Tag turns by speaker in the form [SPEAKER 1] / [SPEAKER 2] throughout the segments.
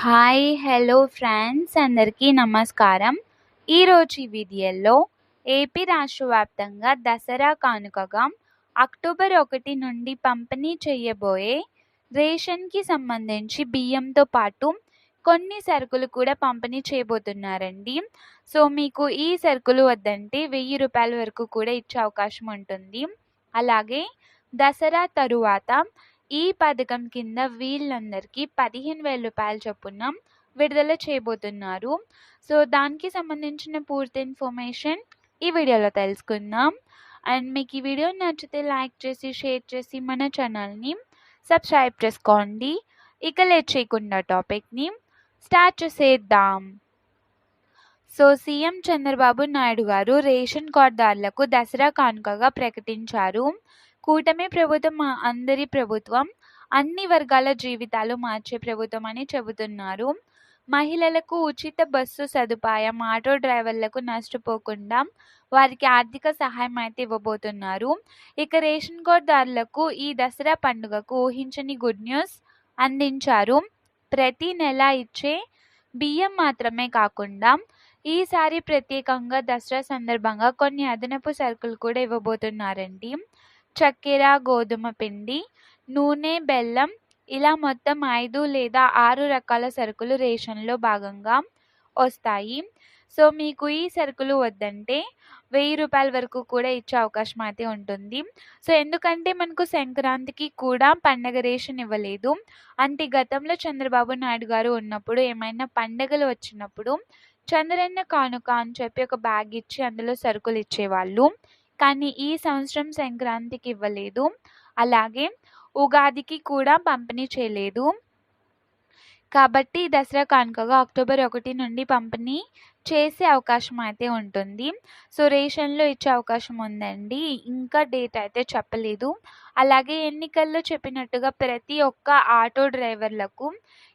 [SPEAKER 1] Hi hello friends అందరికీ నమస్కారం. ఈరోజు ఈ వీడియోలో ఏపీ రాష్ట్ర వ్యాప్తంగా దసరా కానుకగా అక్టోబర్ ఒకటి నుండి పంపిణీ చేయబోయే రేషన్కి సంబంధించి బియ్యంతో పాటు కొన్ని సరుకులు కూడా పంపిణీ చేయబోతున్నారండి. సో మీకు ఈ సరుకులు వద్దంటే వెయ్యి రూపాయల వరకు కూడా ఇచ్చే అవకాశం ఉంటుంది. అలాగే దసరా తరువాత ఈ పథకం కింద వీళ్ళందరికీ పదిహేను వేల రూపాయల చొప్పున విడుదల చేయబోతున్నారు. సో దానికి సంబంధించిన పూర్తి ఇన్ఫర్మేషన్ ఈ వీడియోలో తెలుసుకుందాం. అండ్ మీకు ఈ వీడియో నచ్చితే లైక్ చేసి షేర్ చేసి మన ఛానల్ని సబ్స్క్రైబ్ చేసుకోండి. ఇక లేట్ చేయకుండా టాపిక్ని స్టార్ట్ చేసేద్దాం. సో సీఎం చంద్రబాబు నాయుడు గారు రేషన్ కార్డుదారులకు దసరా కానుకగా ప్రకటించారు. కూటమి ప్రభుత్వం మా అందరి ప్రభుత్వం అన్ని వర్గాల జీవితాలు మార్చే ప్రభుత్వం అని చెబుతున్నారు. మహిళలకు ఉచిత బస్సు సదుపాయం ఆటో డ్రైవర్లకు నష్టపోకుండా వారికి ఆర్థిక సహాయం అయితే ఇవ్వబోతున్నారు. ఇక రేషన్ కార్డుదారులకు ఈ దసరా పండుగకు ఊహించని గుడ్ న్యూస్ అందించారు. ప్రతి నెల ఇచ్చే బియ్యం మాత్రమే కాకుండా ఈసారి ప్రత్యేకంగా దసరా సందర్భంగా కొన్ని అదనపు సరుకులు కూడా ఇవ్వబోతున్నారండి. చక్కెర గోధుమ పిండి నూనె బెల్లం ఇలా మొత్తం ఐదు లేదా ఆరు రకాల సరుకులు రేషన్లో భాగంగా వస్తాయి. సో మీకు ఈ సరుకులు వద్దంటే వెయ్యి రూపాయల వరకు కూడా ఇచ్చే అవకాశం అయితే ఉంటుంది. సో ఎందుకంటే మనకు సంక్రాంతికి కూడా పండగ రేషన్ ఇవ్వలేదు. అంటే గతంలో చంద్రబాబు నాయుడు గారు ఉన్నప్పుడు ఏమైనా పండగలు వచ్చినప్పుడు చంద్రన్న కానుక అని చెప్పి ఒక బ్యాగ్ ఇచ్చి అందులో సరుకులు ఇచ్చేవాళ్ళు. కానీ ఈ సంవత్సరం సంక్రాంతికి ఇవ్వలేదు. అలాగే ఉగాదికి కూడా పంపిణీ చేయలేదు. కాబట్టి దసరా కానుకగా అక్టోబర్ ఒకటి నుండి పంపిణీ చేసే అవకాశం అయితే ఉంటుంది. సో రేషన్లో ఇచ్చే అవకాశం ఉందండి. ఇంకా డేట్ అయితే చెప్పలేదు. అలాగే ఎన్నికల్లో చెప్పినట్టుగా ప్రతి ఒక్క ఆటో డ్రైవర్లకు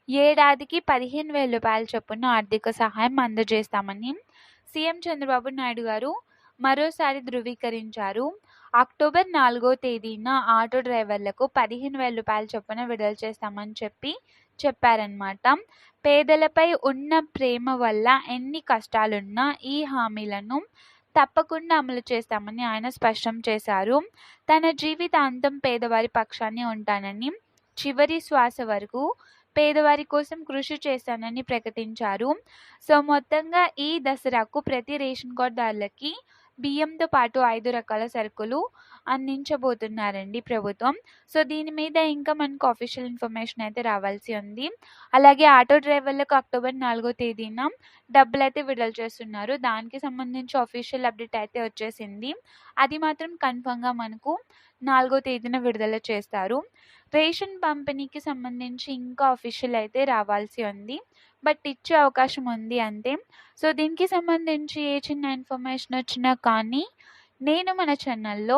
[SPEAKER 1] ఏడాదికి పదిహేను వేల రూపాయల చొప్పున ఆర్థిక సహాయం అందజేస్తామని సీఎం చంద్రబాబు నాయుడు గారు మరోసారి ధృవీకరించారు. అక్టోబర్ నాలుగో తేదీన ఆటో డ్రైవర్లకు పదిహేను వేల రూపాయల చొప్పున విడుదల చేస్తామని చెప్పి చెప్పారనమాట పేదలపై ఉన్న ప్రేమ వల్ల ఎన్ని కష్టాలున్నా ఈ హామీలను తప్పకుండా అమలు చేస్తామని ఆయన స్పష్టం చేశారు. తన జీవితాంతం పేదవారి పక్షాన్ని ఉంటానని చివరి శ్వాస వరకు పేదవారి కోసం కృషి చేస్తానని ప్రకటించారు. సో మొత్తంగా ఈ దసరాకు ప్రతి రేషన్ కార్డుదారులకి బియ్యంతో పాటు ఐదు రకాల సరుకులు అందించబోతున్నారండి ప్రభుత్వం. సో దీని మీద ఇంకా మనకు అఫీషియల్ ఇన్ఫర్మేషన్ అయితే రావాల్సి ఉంది. అలాగే ఆటో డ్రైవర్లకు అక్టోబర్ నాలుగో తేదీన డబ్బులు అయితే విడుదల చేస్తున్నారు. దానికి సంబంధించి అఫీషియల్ అప్డేట్ అయితే వచ్చేసింది. అది మాత్రం కన్ఫర్మ్గా మనకు నాలుగో తేదీన విడుదల చేస్తారు. రేషన్ పంపిణీకి సంబంధించి ఇంకా అఫీషియల్ అయితే రావాల్సి ఉంది. బట్ ఇచ్చే అవకాశం ఉంది అంతే. సో దీనికి సంబంధించి ఏ చిన్న ఇన్ఫర్మేషన్ వచ్చినా కానీ నేను మన ఛానల్లో